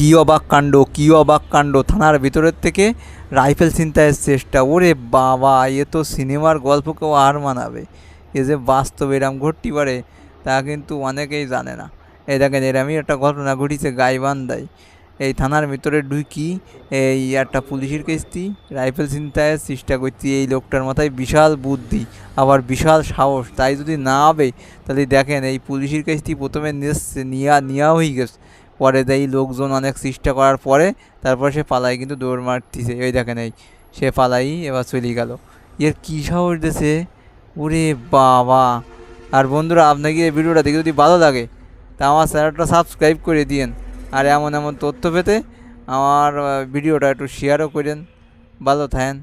কী অবাক কাণ্ড, কী অবাক কাণ্ড। থানার ভিতরের থেকে রাইফেল ছিনতাইয়ের চেষ্টা। ওরে বাবা, এ তো সিনেমার গল্পকেও আর মানাবে। এ যে বাস্তব এরম ঘটতে পারে, তা কিন্তু অনেকেই জানে না। এই দেখেন, এরমই একটা ঘটনা ঘটিছে গাইবান্ধায়। এই থানার ভিতরে ঢুকি, এই একটা পুলিশের কেস্তি, রাইফেল ছিনতাইয়ের চেষ্টা করছি। এই লোকটার মাথায় বিশাল বুদ্ধি, আবার বিশাল সাহস। তাই যদি না হবে তাহলে দেখেন, এই পুলিশের কেস্তি প্রথমে নিয়ে নিয়া নেওয়া হয়ে গেছে। পরে দেয় লোকজন অনেক চেষ্টা করার পরে তারপর সে পালাই কিন্তু দৌড় মারতিছে। ওই দেখেন এই, সে পালাই, এবার চলে গেল। এর কী সাহস দিয়েছে ওরে বাবা! আর বন্ধুরা, আপনাকে এই ভিডিওটা দেখে যদি ভালো লাগে, তা আমার চ্যানেলটা সাবস্ক্রাইব করে দিয়েন। আর এমন এমন তথ্য পেতে আমার ভিডিওটা একটু শেয়ারও করেন। ভালো থাকেন।